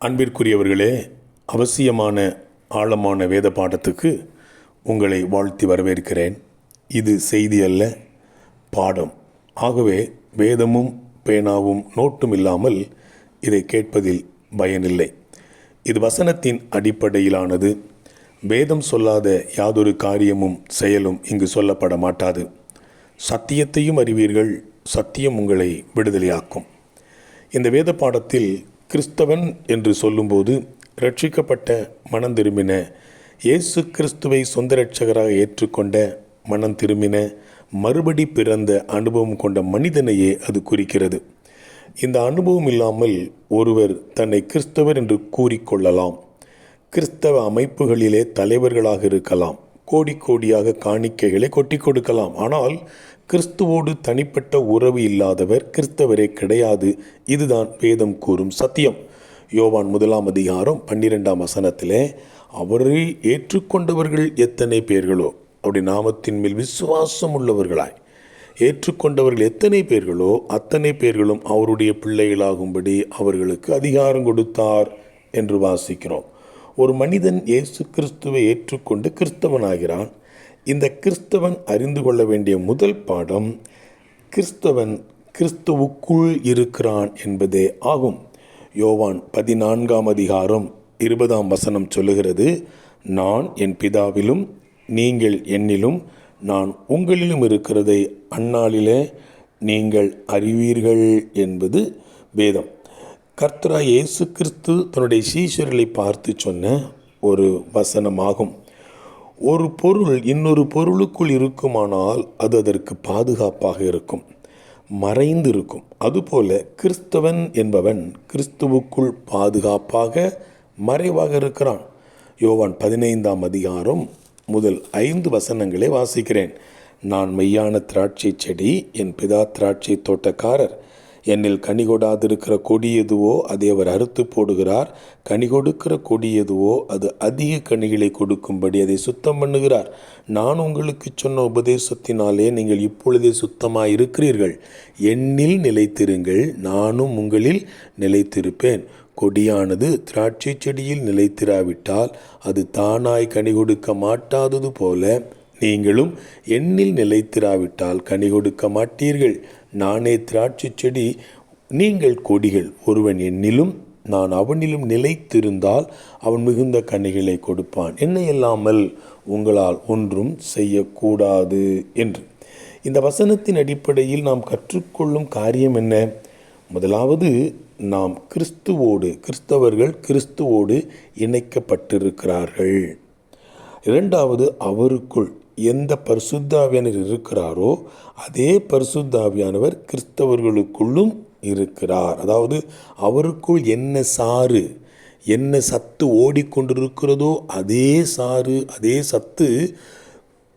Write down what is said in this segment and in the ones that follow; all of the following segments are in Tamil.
அன்பிற்குரியவர்களே அவசியமான ஆழமான வேத பாடத்துக்கு உங்களை வாழ்த்தி வரவேற்கிறேன். இது செய்தி அல்ல பாடம். ஆகவே வேதமும் பேனாவும் நோட்டும் இல்லாமல் இதை கேட்பதில் பயனில்லை. இது வசனத்தின் அடிப்படையிலானது. வேதம் சொல்லாத யாதொரு காரியமும் செயலும் இங்கு சொல்லப்பட மாட்டாது. சத்தியத்தையும் அறிவீர்கள் சத்தியம் உங்களை விடுதலையாக்கும். இந்த வேத பாடத்தில் கிறிஸ்தவன் என்று சொல்லும்போது ரட்சிக்கப்பட்ட மனம் திரும்பின இயேசு கிறிஸ்துவை சொந்த ரட்சகராக ஏற்றுக்கொண்ட மனம் திரும்பின மறுபடி பிறந்த அனுபவம் கொண்ட மனிதனையே அது குறிக்கிறது. இந்த அனுபவம் இல்லாமல் ஒருவர் தன்னை கிறிஸ்தவர் என்று கூறிக்கொள்ளலாம். கிறிஸ்தவ அமைப்புகளிலே தலைவர்களாக இருக்கலாம். கோடி கோடியாக காணிக்கைகளை கொட்டி கொடுக்கலாம். ஆனால் கிறிஸ்துவோடு தனிப்பட்ட உறவு இல்லாதவர் கிறிஸ்தவரே கிடையாது. இதுதான் வேதம் கூறும் சத்தியம். யோவான் முதலாம் அதிகாரம் பன்னிரெண்டாம் வசனத்திலே அவரை ஏற்றுக்கொண்டவர்கள் எத்தனை பேர்களோ? அப்படி நாமத்தின் மேல் விசுவாசம் உள்ளவர்களாய். ஏற்றுக்கொண்டவர்கள் எத்தனை பேர்களோ அத்தனை பேர்களும் அவருடைய பிள்ளைகளாகும்படி அவர்களுக்கு அதிகாரம் கொடுத்தார் என்று வாசிக்கிறோம். ஒரு மனிதன் இயேசு கிறிஸ்துவை ஏற்றுக்கொண்டு கிறிஸ்தவனாகிறான். இந்த கிறிஸ்தவன் அறிந்து கொள்ள வேண்டிய முதல் பாடம் கிறிஸ்தவன் கிறிஸ்துவுக்குள் இருக்கிறான் என்பதே ஆகும். யோவான் பதினான்காம் அதிகாரம் இருபதாம் வசனம் சொல்லுகிறது நான் என் பிதாவிலும் நீங்கள் என்னிலும் நான் உங்களிலும் இருக்கிறதை அந்நாளிலே நீங்கள் அறிவீர்கள் என்பது வேதம். கர்த்தரா இயேசு கிறிஸ்து தன்னுடைய சீஷர்களை பார்த்து சொன்ன ஒரு வசனமாகும். ஒரு பொருள் இன்னொரு பொருளுக்குள் இருக்குமானால் அது அதற்கு பாதுகாப்பாக இருக்கும் மறைந்து இருக்கும் அதுபோல கிறிஸ்தவன் என்பவன் கிறிஸ்துவுக்குள் பாதுகாப்பாக மறைவாக இருக்கிறான். யோவான் பதினைந்தாம் அதிகாரம் முதல் ஐந்து வசனங்களை வாசிக்கிறேன். நான் மெய்யான திராட்சை செடி என் பிதா திராட்சை தோட்டக்காரர். என்னில் கனி கொடாதிருக்கிற கொடி எதுவோ அதை அவர் அறுத்து போடுகிறார். கனி கொடுக்கிற கொடி எதுவோ அது அதிக கனிகளை கொடுக்கும்படி அதை சுத்தம் பண்ணுகிறார். நான் உங்களுக்கு சொன்ன உபதேசத்தினாலே நீங்கள் இப்பொழுதே சுத்தமாக இருக்கிறீர்கள் என்னில் நிலைத்திருங்கள் நானும் உங்களில் நிலைத்திருப்பேன். கொடியானது திராட்சை செடியில் நிலைத்திராவிட்டால் அது தானாய் கனி கொடுக்க மாட்டாதது போல நீங்களும் எண்ணில் நிலைத்திராவிட்டால் கனி கொடுக்க மாட்டீர்கள். நானே திராட்சை செடி நீங்கள் கொடிகள். ஒருவன் என்னிலும் நான் அவனிலும் நிலைத்திருந்தால் அவன் மிகுந்த கனிகளை கொடுப்பான். என்ன இல்லாமல் உங்களால் ஒன்றும் செய்யக்கூடாது என்று. இந்த வசனத்தின் அடிப்படையில் நாம் கற்றுக்கொள்ளும் காரியம் என்ன? முதலாவது நாம் கிறிஸ்துவோடு கிறிஸ்தவர்கள் கிறிஸ்துவோடு இணைக்கப்பட்டிருக்கிறார்கள். இரண்டாவது அவருக்குள் எந்த பரிசுத்தாவியானர் இருக்கிறாரோ அதே பரிசுத்தாவியானவர் கிறிஸ்தவர்களுக்குள்ளும் இருக்கிறார். அதாவது அவருக்குள் என்ன சாறு என்ன சத்து ஓடிக்கொண்டிருக்கிறதோ அதே சாறு அதே சத்து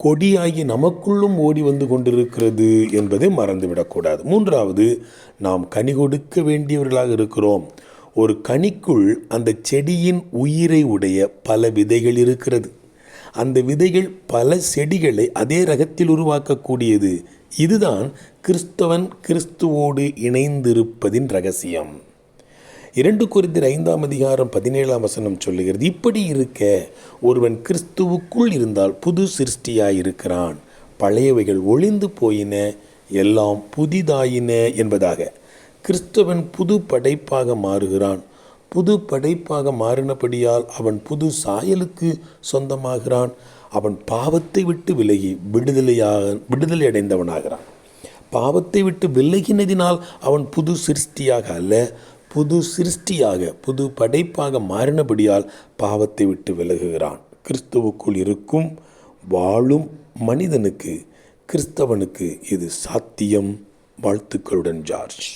கொடியாகி நமக்குள்ளும் ஓடி வந்து கொண்டிருக்கிறது என்பதை மறந்துவிடக்கூடாது. மூன்றாவது நாம் கனி கொடுக்க வேண்டியவர்களாக இருக்கிறோம். ஒரு கனிக்குள் அந்த செடியின் உயிரை உடைய பல விதைகள் இருக்கிறது. அந்த விதைகள் பல செடிகளை அதே ரகத்தில் உருவாக்கக்கூடியது. இதுதான் கிறிஸ்தவன் கிறிஸ்துவோடு இணைந்திருப்பதின் ரகசியம். இரண்டு குறிந்தர் ஐந்தாம் அதிகாரம் பதினேழாம் வசனம் சொல்லுகிறது இப்படி இருக்க ஒருவன் கிறிஸ்துவுக்குள் இருந்தால் புது சிருஷ்டியாய் இருக்கிறான் பழையவைகள் ஒளிந்து போயின எல்லாம் புதிதாயின என்பதாக. கிறிஸ்தவன் புது படைப்பாக மாறுகிறான். புது படைப்பாக மாறினபடியால் அவன் புது சாயலுக்கு சொந்தமாகிறான். அவன் பாவத்தை விட்டு விலகி விடுதலையாக விடுதலை அடைந்தவனாகிறான். பாவத்தை விட்டு விலகினதினால் அவன் புது சிருஷ்டியாக அல்ல புது சிருஷ்டியாக புது படைப்பாக மாறினபடியால் பாவத்தை விட்டு விலகுகிறான். கிறிஸ்துவுக்குள் இருக்கும் வாழும் மனிதனுக்கு கிறிஸ்தவனுக்கு இது சாத்தியம். வாழ்த்துக்களுடன் ஜார்ஜ்.